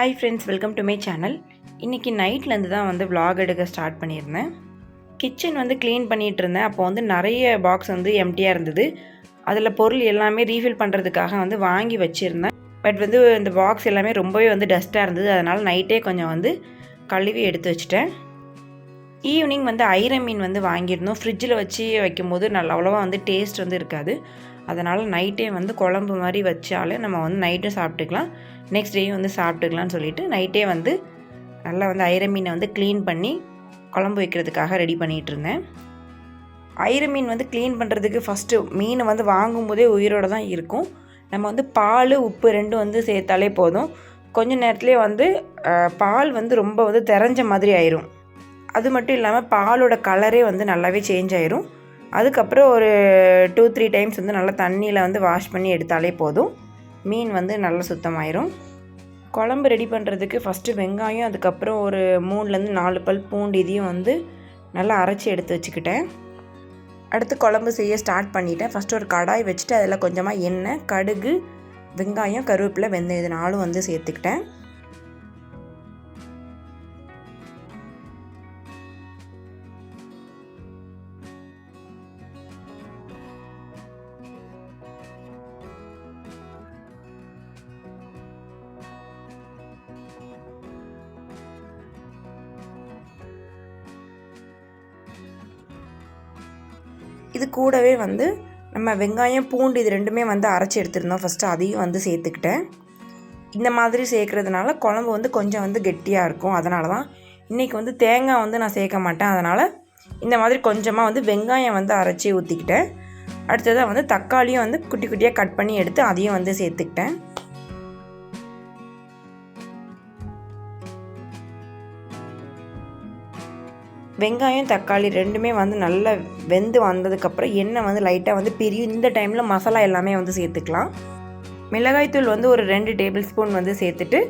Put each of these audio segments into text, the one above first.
Hi friends welcome to my channel இன்றைக்கி நைட்லேருந்து தான் வந்து விலாக் எடுக்க ஸ்டார்ட் பண்ணியிருந்தேன். கிச்சன் வந்து க்ளீன் பண்ணிகிட்டு இருந்தேன். அப்போ வந்து நிறைய பாக்ஸ் வந்து எம்டியாக இருந்தது. அதில் பொருள் எல்லாமே ரீஃபில் பண்ணுறதுக்காக வந்து வாங்கி வச்சுருந்தேன். பட் வந்து இந்த பாக்ஸ் எல்லாமே ரொம்பவே வந்து டஸ்ட்டாக இருந்தது. அதனால் நைட்டே கொஞ்சம் வந்து கழுவி எடுத்து வச்சுட்டேன். ஈவினிங் வந்து ஐர மீன் வந்து வாங்கியிருந்தோம். ஃப்ரிட்ஜில் வச்சு வைக்கும்போது நல்லா அவ்வளோவா வந்து டேஸ்ட் வந்து இருக்காது. அதனால் நைட்டே வந்து குழம்பு மாதிரி வச்சாலே நம்ம வந்து நைட்டும் சாப்பிட்டுக்கலாம். நெக்ஸ்ட் டேயும் வந்து சாப்பிட்டுக்கலாம்னு சொல்லிட்டு நைட்டே வந்து நல்லா வந்து ஐர மீனை வந்து க்ளீன் பண்ணி குழம்பு வைக்கிறதுக்காக ரெடி பண்ணிகிட்டு இருந்தேன். ஐர மீன் வந்து க்ளீன் பண்ணுறதுக்கு ஃபஸ்ட்டு மீன் வந்து வாங்கும்போதே உயிரோடு தான் இருக்கும். நம்ம வந்து பால் உப்பு ரெண்டும் வந்து சேர்த்தாலே போதும். கொஞ்ச நேரத்துலேயே வந்து பால் வந்து ரொம்ப வந்து தெரிஞ்ச மாதிரி ஆயிரும். அது மட்டும் இல்லாமல் பாலோட கலரே வந்து நல்லாவே சேஞ்ச் ஆயிரும். அதுக்கப்புறம் ஒரு டூ த்ரீ டைம்ஸ் வந்து நல்லா தண்ணியில் வந்து வாஷ் பண்ணி எடுத்தாலே போதும். மீன் வந்து நல்லா சுத்தமாயிரும். குழம்பு ரெடி பண்ணுறதுக்கு ஃபஸ்ட்டு வெங்காயம் அதுக்கப்புறம் ஒரு மூணுலேருந்து நாலு பல் பூண்டு இதையும் வந்து நல்லா அரைச்சி எடுத்து வச்சுக்கிட்டேன். அடுத்து குழம்பு செய்ய ஸ்டார்ட் பண்ணிட்டேன். ஃபஸ்ட்டு ஒரு கடாய் வச்சுட்டு அதில் கொஞ்சமாக எண்ணெய் கடுகு வெங்காயம் கருவேப்பிலை வெந்தயம் இது நாலும் வந்து சேர்த்துக்கிட்டேன். இது கூடவே வந்து நம்ம வெங்காயம் பூண்டு இது ரெண்டுமே வந்து அரைச்சி எடுத்துருந்தோம். ஃபஸ்ட்டு அதையும் வந்து சேர்த்துக்கிட்டேன். இந்த மாதிரி சேர்க்குறதுனால குழம்பு வந்து கொஞ்சம் வந்து கெட்டியாக இருக்கும். அதனால தான் இன்றைக்கி வந்து தேங்காய் வந்து நான் சேர்க்க மாட்டேன். அதனால் இந்த மாதிரி கொஞ்சமாக வந்து வெங்காயம் வந்து அரைச்சி ஊற்றிக்கிட்டேன் அடுத்ததாக வந்து தக்காளியும் வந்து குட்டி குட்டியாக கட் பண்ணி எடுத்து அதையும் வந்து சேர்த்துக்கிட்டேன். வெங்காயம் தக்காளி ரெண்டுமே வந்து நல்லா வெந்து வந்ததுக்கப்புறம் எண்ணெய் வந்து லைட்டாக வந்து பிரியும். இந்த டைமில் மசாலா எல்லாமே வந்து சேர்த்துக்கலாம். மிளகாய்த்தூள் வந்து ஒரு ரெண்டு டேபிள் ஸ்பூன் வந்து சேர்த்துட்டு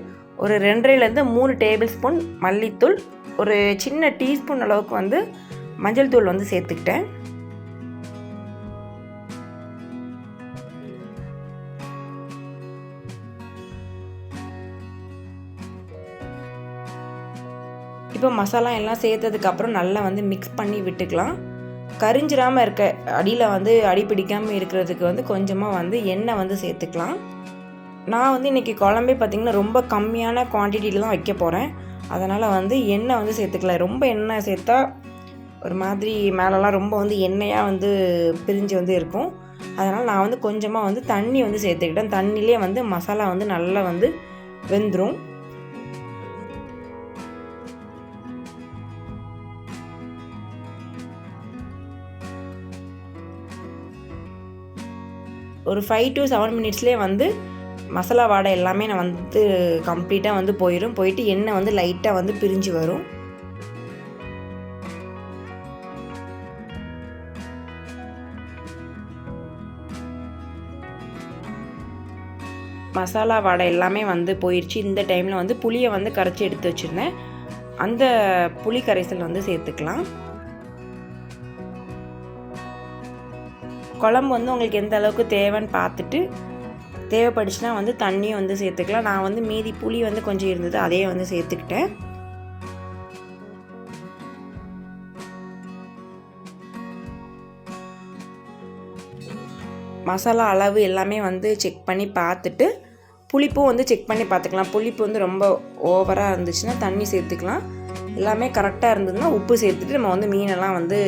ஒரு ரெண்டரைலேருந்து மூணு டேபிள் ஸ்பூன் மல்லித்தூள் ஒரு சின்ன டீஸ்பூன் அளவுக்கு வந்து மஞ்சள் தூள் வந்து சேர்த்துக்கிட்டேன். இப்போ மசாலா எல்லாம் சேர்த்ததுக்கப்புறம் நல்லா வந்து மிக்ஸ் பண்ணி விட்டுக்கலாம். கரிஞ்சிராமல் இருக்க அடியில் வந்து அடி பிடிக்காமல் இருக்கிறதுக்கு வந்து கொஞ்சமாக வந்து எண்ணெய் வந்து சேர்த்துக்கலாம். நான் வந்து இன்றைக்கி குழம்பே பார்த்திங்கன்னா ரொம்ப கம்மியான குவான்டிட்டியில் தான் வைக்க போகிறேன் அதனால் வந்து எண்ணெய் வந்து சேர்த்துக்கல ரொம்ப எண்ணெய் சேர்த்தா ஒரு மாதிரி மேலெலாம் ரொம்ப வந்து எண்ணெயாக வந்து பிரிஞ்சு வந்து இருக்கும். அதனால் நான் வந்து கொஞ்சமாக வந்து தண்ணி வந்து சேர்த்துக்கிட்டேன். தண்ணியிலே வந்து மசாலா வந்து நல்லா வந்து வெந்துடும் ஒரு ஃபைவ் டு செவன் மினிட்ஸ்லேயே வந்து மசாலா வாடை எல்லாமே நான் வந்து கம்ப்ளீட்டாக வந்து போயிடும் போயிட்டு எண்ணெய் வந்து லைட்டாக வந்து பிரிஞ்சு வரும். மசாலா வாடை எல்லாமே வந்து போயிடுச்சு இந்த டைமில் வந்து புளியை வந்து கரைச்சி எடுத்து வச்சுருந்தேன். அந்த புளி கரைசல் வந்து சேர்த்துக்கலாம். குழம்பு வந்து உங்களுக்கு எந்த அளவுக்கு தேவைன்னு பார்த்துட்டு தேவைப்படுச்சுன்னா வந்து தண்ணியும் வந்து சேர்த்துக்கலாம். நான் வந்து மீதி புளி வந்து கொஞ்சம் இருந்தது அதையே வந்து சேர்த்துக்கிட்டேன். மசாலா அளவு எல்லாமே வந்து செக் பண்ணி பார்த்துட்டு புளிப்பும் வந்து செக் பண்ணி பார்த்துக்கலாம். புளிப்பு வந்து ரொம்ப ஓவராக இருந்துச்சுன்னா தண்ணி சேர்த்துக்கலாம். எல்லாமே கரெக்டாக இருந்ததுன்னா உப்பு சேர்த்துட்டு நம்ம வந்து மீனெல்லாம் வந்து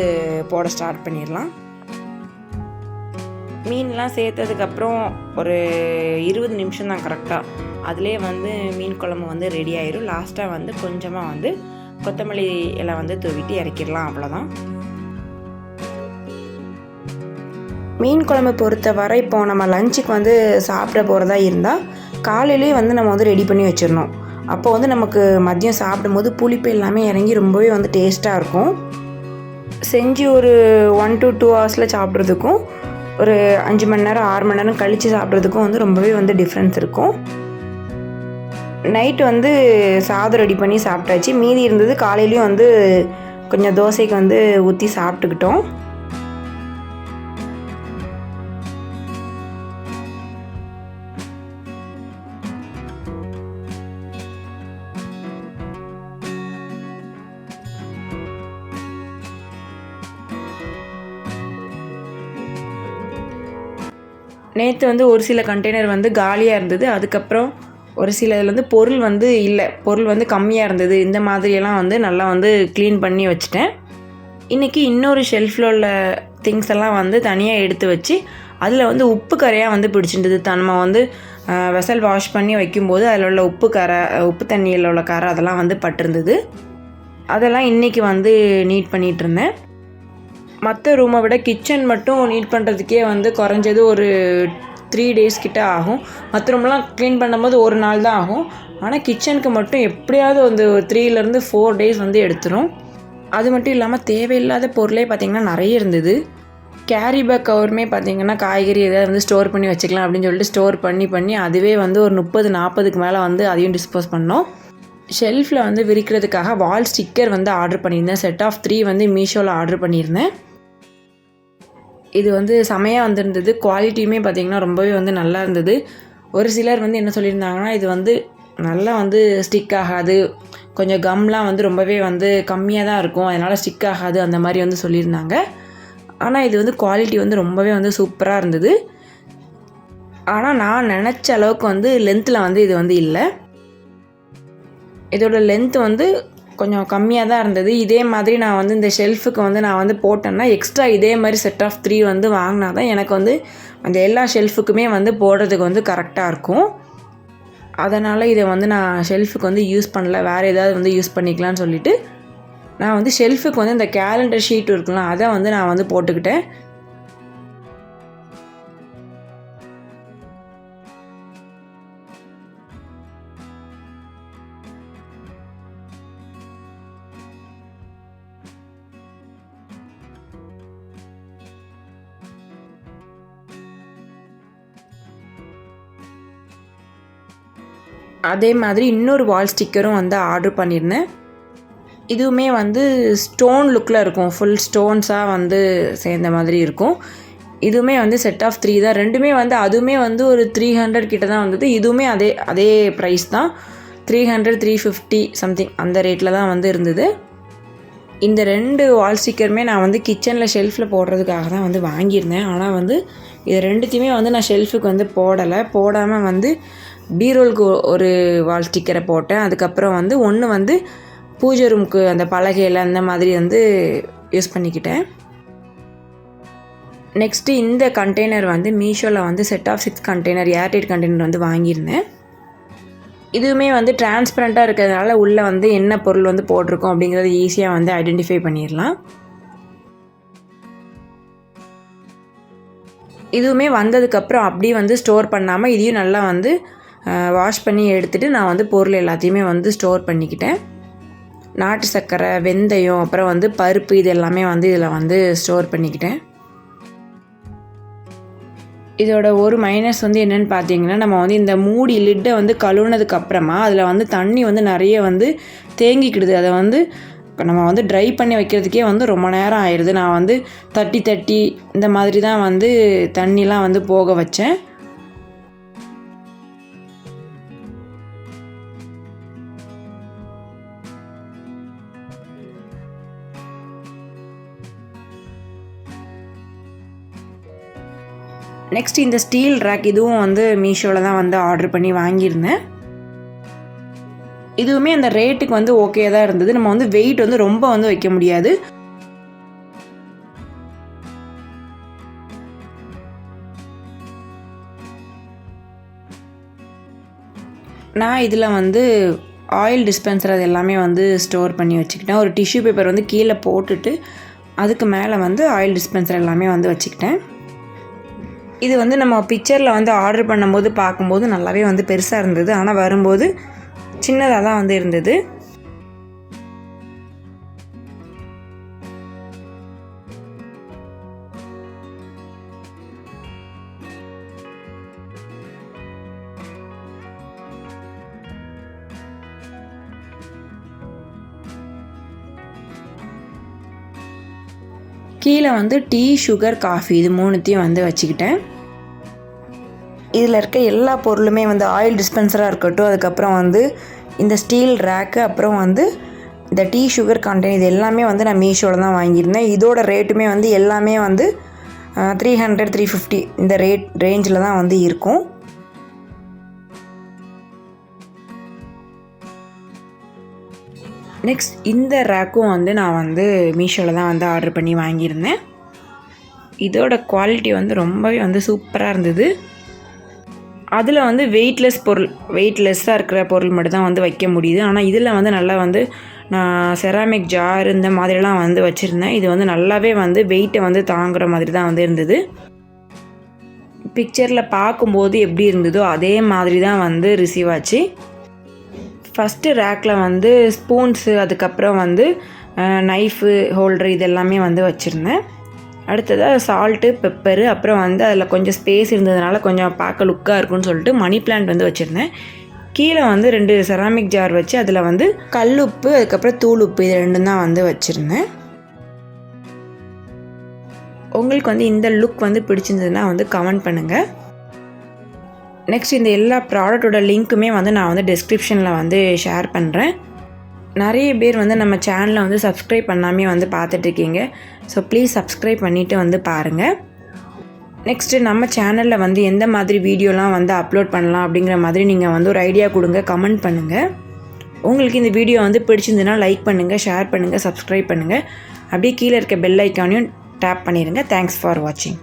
போட ஸ்டார்ட் பண்ணிடலாம். மீன்லாம் சேர்த்ததுக்கப்புறம் ஒரு இருபது நிமிஷம் தான் கரெக்டாக அதிலே வந்து மீன் குழம்பு வந்து ரெடி ஆயிரும். லாஸ்ட்டாக வந்து கொஞ்சமாக வந்து கொத்தமல்லி எல்லாம் வந்து தூவிட்டு இறக்கிடலாம் அவ்வளோதான் மீன் குழம்பு பொறுத்தவரை இப்போ நம்ம லஞ்சுக்கு வந்து சாப்பிட போகிறதா இருந்தால் காலையிலேயே வந்து நம்ம வந்து ரெடி பண்ணி வச்சிடணும். அப்போ வந்து நமக்கு மதியம் சாப்பிடும்போது புளிப்பு எல்லாமே இறங்கி ரொம்பவே வந்து டேஸ்ட்டாக இருக்கும். செஞ்சு ஒரு ஒன் டு டூ ஹவர்ஸில் சாப்பிட்றதுக்கும் ஒரு அஞ்சு மணி நேரம் ஆறு மணி நேரம் கழித்து சாப்பிட்றதுக்கும் வந்து ரொம்பவே வந்து டிஃப்ரென்ஸ் இருக்கும். நைட்டு வந்து சாதம் ரெடி பண்ணி சாப்பிட்டாச்சு. மீதி இருந்தது காலையிலையும் வந்து கொஞ்சம் தோசைக்கு வந்து ஊற்றி சாப்பிட்டுக்கிட்டோம். நேற்று வந்து ஒரு சில கண்டெய்னர் வந்து காலியாக இருந்தது. அதுக்கப்புறம் ஒரு சில இதில் வந்து பொருள் வந்து இல்லை. பொருள் வந்து கம்மியாக இருந்தது. இந்த மாதிரியெல்லாம் வந்து நல்லா வந்து க்ளீன் பண்ணி வச்சுட்டேன். இன்றைக்கி இன்னொரு ஷெல்ஃபில் உள்ள திங்ஸ் எல்லாம் வந்து தனியாக எடுத்து வச்சு அதில் வந்து உப்பு கரையாக வந்து பிடிச்சிருந்தது. நம்ம வந்து வெசல் வாஷ் பண்ணி வைக்கும்போது அதில் உள்ள உப்பு கரை உப்பு தண்ணியில் உள்ள கரை அதெல்லாம் வந்து பட்டிருந்தது. அதெல்லாம் இன்றைக்கி வந்து நீட் பண்ணிகிட்டு இருந்தேன். மற்ற ரூமை விட கிச்சன் மட்டும் நீட் பண்ணுறதுக்கே வந்து குறைஞ்சது ஒரு த்ரீ டேஸ் கிட்ட ஆகும். மற்ற ரூம்லாம் க்ளீன் பண்ணும்போது ஒரு நாள் தான் ஆகும். ஆனால் கிச்சனுக்கு மட்டும் எப்படியாவது வந்து ஒரு த்ரீலேருந்து ஃபோர் டேஸ் வந்து எடுத்துரும். அது மட்டும் இல்லாமல் தேவையில்லாத பொருளே பார்த்திங்கன்னா நிறைய இருந்தது. கேரி பேக் கவருமே பார்த்திங்கன்னா காய்கறி எதாவது வந்து ஸ்டோர் பண்ணி வச்சுக்கலாம் அப்படின்னு சொல்லிட்டு ஸ்டோர் பண்ணி பண்ணி அதுவே வந்து ஒரு முப்பது நாற்பதுக்கு மேலே வந்து அதையும் டிஸ்போஸ் பண்ணோம். ஷெல்ஃபில் வந்து விரிக்கிறதுக்காக வால் ஸ்டிக்கர் வந்து ஆர்டர் பண்ணியிருந்தேன். செட் ஆஃப் த்ரீ வந்து மீஷோவில் ஆர்டர் பண்ணியிருந்தேன். இது வந்து செமையாக வந்திருந்தது. குவாலிட்டியுமே பார்த்திங்கன்னா ரொம்பவே வந்து நல்லா இருந்தது. ஒரு சிலர் வந்து என்ன சொல்லியிருந்தாங்கன்னா இது வந்து நல்லா வந்து ஸ்டிக் ஆகாது. கொஞ்சம் கம்லாம் வந்து ரொம்பவே வந்து கம்மியாக தான் இருக்கும். அதனால் ஸ்டிக் ஆகாது அந்த மாதிரி வந்து சொல்லியிருந்தாங்க. ஆனால் இது வந்து குவாலிட்டி வந்து ரொம்பவே வந்து சூப்பராக இருந்தது. ஆனால் நான் நினச்ச அளவுக்கு வந்து லென்த்தில் வந்து இது வந்து இல்லை. இதோட லென்த் வந்து கொஞ்சம் கம்மியாக தான் இருந்தது. இதே மாதிரி நான் வந்து இந்த ஷெல்ஃபுக்கு வந்து நான் வந்து போட்டேன்னா எக்ஸ்ட்ரா இதே மாதிரி செட் ஆஃப் த்ரீ வந்து வாங்கினா தான் எனக்கு வந்து அந்த எல்லா ஷெல்ஃபுக்குமே வந்து போடுறதுக்கு வந்து கரெக்டாக இருக்கும். அதனால் இதை வந்து நான் ஷெல்ஃபுக்கு வந்து யூஸ் பண்ணல. வேறு ஏதாவது வந்து யூஸ் பண்ணிக்கலான்னு சொல்லிவிட்டு நான் வந்து ஷெல்ஃபுக்கு வந்து இந்த கேலண்டர் ஷீட் இருக்கலாம் அதை வந்து நான் வந்து போட்டுக்கிட்டேன். அதே மாதிரி இன்னொரு வால் ஸ்டிக்கரும் வந்து ஆர்டர் பண்ணியிருந்தேன் இதுவுமே வந்து ஸ்டோன் லுக்கில் இருக்கும். ஃபுல் ஸ்டோன்ஸாக வந்து சேர்ந்த மாதிரி இருக்கும். இதுவுமே வந்து செட் ஆஃப் த்ரீ தான். ரெண்டுமே வந்து அதுவுமே வந்து ஒரு த்ரீ ஹண்ட்ரட் கிட்ட தான் வந்தது. இதுவுமே அதே அதே ப்ரைஸ் தான். Three hundred three fifty something அந்த ரேட்டில் தான் வந்து இருந்தது. இந்த ரெண்டு வால் ஸ்டிக்கருமே நான் வந்து கிச்சனில் ஷெல்ஃபில் போடுறதுக்காக தான் வந்து வாங்கியிருந்தேன். ஆனால் வந்து இது ரெண்டுத்தையுமே வந்து நான் ஷெல்ஃபுக்கு வந்து போடலை. போடாமல் வந்து பீரோலுக்கு ஒரு வால் ஸ்டிக்கரை போட்டேன். அதுக்கப்புறம் வந்து ஒன்று வந்து பூஜை ரூமுக்கு அந்த பலகையில் அந்த மாதிரி வந்து யூஸ் பண்ணிக்கிட்டேன். நெக்ஸ்ட்டு இந்த கண்டெய்னர் வந்து மீஷோவில் வந்து set of six container airtight container வந்து வாங்கியிருந்தேன். இதுவுமே வந்து டிரான்ஸ்பரண்ட்டாக இருக்கிறதுனால உள்ளே வந்து என்ன பொருள் வந்து போட்டிருக்கோம் அப்படிங்கிறது ஈஸியாக வந்து ஐடென்டிஃபை பண்ணிடலாம். இதுவுமே வந்ததுக்கப்புறம் அப்படியே வந்து ஸ்டோர் பண்ணாமல் இதையும் நல்லா வந்து வாஷ் பண்ணி எடுத்துகிட்டு நான் வந்து பொருள் எல்லாத்தையுமே வந்து ஸ்டோர் பண்ணிக்கிட்டேன். நாட்டு சர்க்கரை வெந்தயம் அப்புறம் வந்து பருப்பு இது எல்லாமே வந்து இதில் வந்து ஸ்டோர் பண்ணிக்கிட்டேன். இதோட ஒரு மைனஸ் வந்து என்னென்னு பார்த்தீங்கன்னா நம்ம வந்து இந்த மூடி லிட்டை வந்து கழுவுனதுக்கு அப்புறமா அதில் வந்து தண்ணி வந்து நிறைய வந்து தேங்கிக்கிடுது. அதை வந்து நம்ம வந்து ட்ரை பண்ணி வைக்கிறதுக்கே வந்து ரொம்ப நேரம் ஆயிடுது நான் வந்து தட்டி தட்டி இந்த மாதிரி தான் வந்து தண்ணிலாம் வந்து போக வச்சேன். நெக்ஸ்ட் இந்த ஸ்டீல் ரேக் இதுவும் வந்து மீஷோவில் தான் வந்து ஆர்டர் பண்ணி வாங்கியிருந்தேன். இதுவுமே அந்த ரேட்டுக்கு வந்து ஓகே தான் இருந்தது. நம்ம வந்து வெயிட் வந்து ரொம்ப வந்து வைக்க முடியாது. நான் இதில் வந்து ஆயில் டிஸ்பென்சர் அது எல்லாமே வந்து ஸ்டோர் பண்ணி வச்சுக்கிட்டேன். ஒரு டிஷ்யூ பேப்பர் வந்து கீழே போட்டுட்டு அதுக்கு மேலே வந்து ஆயில் டிஸ்பென்சர் எல்லாமே வந்து வச்சுக்கிட்டேன். இது வந்து நம்ம பிக்சரில் வந்து ஆர்டர் பண்ணும்போது பார்க்கும்போது நல்லாவே வந்து பெருசாக இருந்தது. ஆனால் வரும்போது சின்னதாக தான் வந்து இருந்தது. கீழே வந்து டீ சுகர் காஃபி இது மூணுத்தையும் வந்து வச்சுக்கிட்டேன். இதில் இருக்க எல்லா பொருளுமே வந்து ஆயில் டிஸ்பென்சராக இருக்கட்டும் அதுக்கப்புறம் வந்து இந்த ஸ்டீல் ரேக்கு அப்புறம் வந்து இந்த டீ சுகர் கண்டெய்ன் இது எல்லாமே வந்து நான் மீஷோவில் தான் வாங்கியிருந்தேன். இதோட ரேட்டுமே வந்து எல்லாமே வந்து த்ரீ ஹண்ட்ரட் த்ரீ ஃபிஃப்டி இந்த ரேட் ரேஞ்சில் தான் வந்து இருக்கும். நெக்ஸ்ட் இந்த ரேக்கும் வந்து நான் வந்து மீஷோவில் தான் வந்து ஆர்டர் பண்ணி வாங்கியிருந்தேன். இதோட குவாலிட்டி வந்து ரொம்பவே வந்து சூப்பராக இருந்தது. அதில் வந்து வெயிட்லெஸ் பொருள் வெயிட்லெஸ்ஸாக இருக்கிற பொருள் மட்டும் தான் வந்து வைக்க முடியுது. ஆனால் இதில் வந்து நல்லா வந்து நான் செராமிக் ஜார் இந்த மாதிரிலாம் வந்து வச்சுருந்தேன். இது வந்து நல்லாவே வந்து வெயிட்டை வந்து தாங்குகிற மாதிரி தான் வந்து இருந்தது. பிக்சரில் பார்க்கும்போது எப்படி இருந்ததோ அதே மாதிரி தான் வந்து ரிசீவ் ஆச்சு. ஃபஸ்ட்டு ரேக்கில் வந்து ஸ்பூன்ஸு அதுக்கப்புறம் வந்து நைஃபு ஹோல்டர் இதெல்லாமே வந்து வச்சுருந்தேன். அடுத்ததாக சால்ட்டு பெப்பரு அப்புறம் வந்து அதில் கொஞ்சம் ஸ்பேஸ் இருந்ததுனால கொஞ்சம் பார்க்க லுக்காக இருக்கும்னு சொல்லிட்டு மணி பிளான்ட் வந்து வச்சுருந்தேன். கீழே வந்து ரெண்டு செராமிக் ஜார் வச்சு அதில் வந்து கல் உப்பு அதுக்கப்புறம் தூள் உப்பு இது ரெண்டும் தான் வந்து வச்சுருந்தேன். உங்களுக்கு வந்து இந்த லுக் வந்து பிடிச்சிருந்ததுன்னா வந்து கமெண்ட் பண்ணுங்கள் நெக்ஸ்ட் இந்த எல்லா ப்ராடக்ட்டோட லிங்க்குமே வந்து நான் வந்து டிஸ்கிரிப்ஷனில் வந்து ஷேர் பண்ணுறேன் நிறைய பேர் வந்து நம்ம சேனலை வந்து சப்ஸ்கிரைப் பண்ணாமே வந்து பார்த்துட்ருக்கீங்க ஸோ ப்ளீஸ் சப்ஸ்கிரைப் பண்ணிவிட்டு வந்து பாருங்கள் நெக்ஸ்ட்டு நம்ம சேனலில் வந்து எந்த மாதிரி வீடியோலாம் வந்து அப்லோட் பண்ணலாம் அப்படிங்கிற மாதிரி நீங்கள் வந்து ஒரு ஐடியா கொடுங்க கமெண்ட் பண்ணுங்கள் உங்களுக்கு இந்த வீடியோ வந்து பிடிச்சிருந்துன்னா லைக் பண்ணுங்கள் ஷேர் பண்ணுங்கள் சப்ஸ்கிரைப் பண்ணுங்கள் அப்படியே கீழே இருக்க பெல் ஐக்கானையும் டேப் பண்ணிடுங்க தேங்க்ஸ் ஃபார் வாட்சிங்